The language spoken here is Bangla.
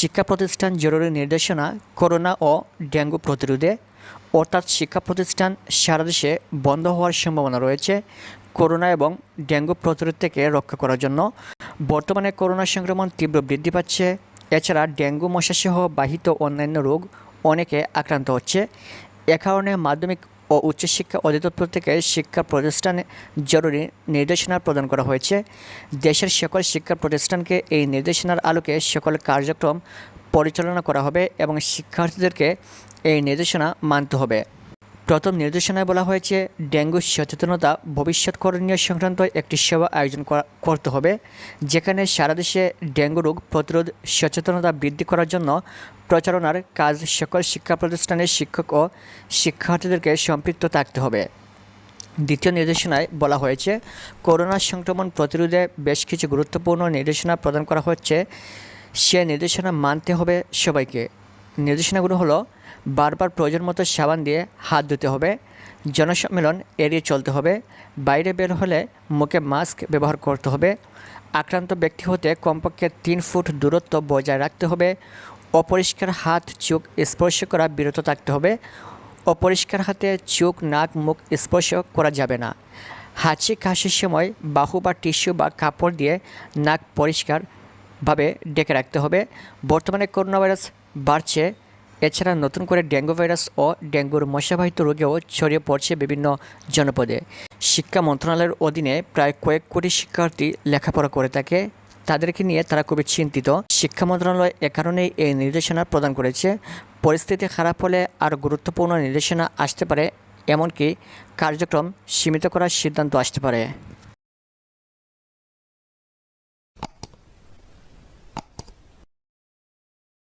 শিক্ষা প্রতিষ্ঠান জরুরি নির্দেশনা করোনা ও ডেঙ্গু প্রতিরোধে, অর্থাৎ শিক্ষা প্রতিষ্ঠান সারা দেশে বন্ধ হওয়ার সম্ভাবনা রয়েছে করোনা এবং ডেঙ্গু প্রতিরোধ থেকে রক্ষা করার জন্য। বর্তমানে করোনা সংক্রমণ তীব্র বৃদ্ধি পাচ্ছে। এছাড়া ডেঙ্গু মশাসহ বাহিত অন্যান্য রোগ অনেকে আক্রান্ত হচ্ছে। এ কারণে মাধ্যমিক ও উচ্চশিক্ষা অধিদপ্তর থেকে শিক্ষা প্রতিষ্ঠানে জরুরি নির্দেশনা প্রদান করা হয়েছে। দেশের সকল শিক্ষা প্রতিষ্ঠানকে এই নির্দেশনার আলোকে সকল কার্যক্রম পরিচালনা করা হবে এবং শিক্ষার্থীদেরকে এই নির্দেশনা মানতে হবে। প্রথম নির্দেশনায় বলা হয়েছে, ডেঙ্গু সচেতনতা ভবিষ্যৎ করণীয় সংক্রান্ত একটি সেবা আয়োজন করতে হবে, যেখানে সারা দেশে ডেঙ্গু রোগ প্রতিরোধ সচেতনতা বৃদ্ধি করার জন্য প্রচারণার কাজ সকল শিক্ষা প্রতিষ্ঠানের শিক্ষক ও শিক্ষার্থীদেরকে সম্পৃক্ত থাকতে হবে। দ্বিতীয় নির্দেশনায় বলা হয়েছে, করোনা সংক্রমণ প্রতিরোধে বেশ কিছু গুরুত্বপূর্ণ নির্দেশনা প্রদান করা হচ্ছে। সে নির্দেশনা মানতে হবে সবাইকে। নির্দেশনাগুলো হলো বারবার প্রয়োজন মতো সাবান দিয়ে হাত ধুতে হবে, জনসম্মেলন এড়িয়ে চলতে হবে, বাইরে বের হলে মুখে মাস্ক ব্যবহার করতে হবে, আক্রান্ত ব্যক্তি হতে কমপক্ষে তিন ফুট দূরত্ব বজায় রাখতে হবে, অপরিষ্কার হাত, চোখ স্পর্শ করা বিরত থাকতে হবে, অপরিষ্কার হাতে চোখ, নাক, মুখ স্পর্শ করা যাবে না। হাঁচি কাশির সময় বাহু বা টিস্যু বা কাপড় দিয়ে নাক পরিষ্কারভাবে ডেকে রাখতে হবে। বর্তমানে করোনা ভাইরাস বাড়ছে এছাড়া নতুন করে ডেঙ্গু ভাইরাস ও ডেঙ্গুর মশাবাহিত রোগেও ছড়িয়ে পড়ছে বিভিন্ন জনপদে। শিক্ষা মন্ত্রণালয়ের অধীনে প্রায় কয়েক কোটি শিক্ষার্থী লেখাপড়া করে থাকে। তাদেরকে নিয়ে তারা খুবই চিন্তিত। শিক্ষা মন্ত্রণালয় এ কারণেই এই নির্দেশনা প্রদান করেছে। পরিস্থিতি খারাপ হলে আর গুরুত্বপূর্ণ নির্দেশনা আসতে পারে, এমনকি কার্যক্রম সীমিত করার সিদ্ধান্ত আসতে পারে।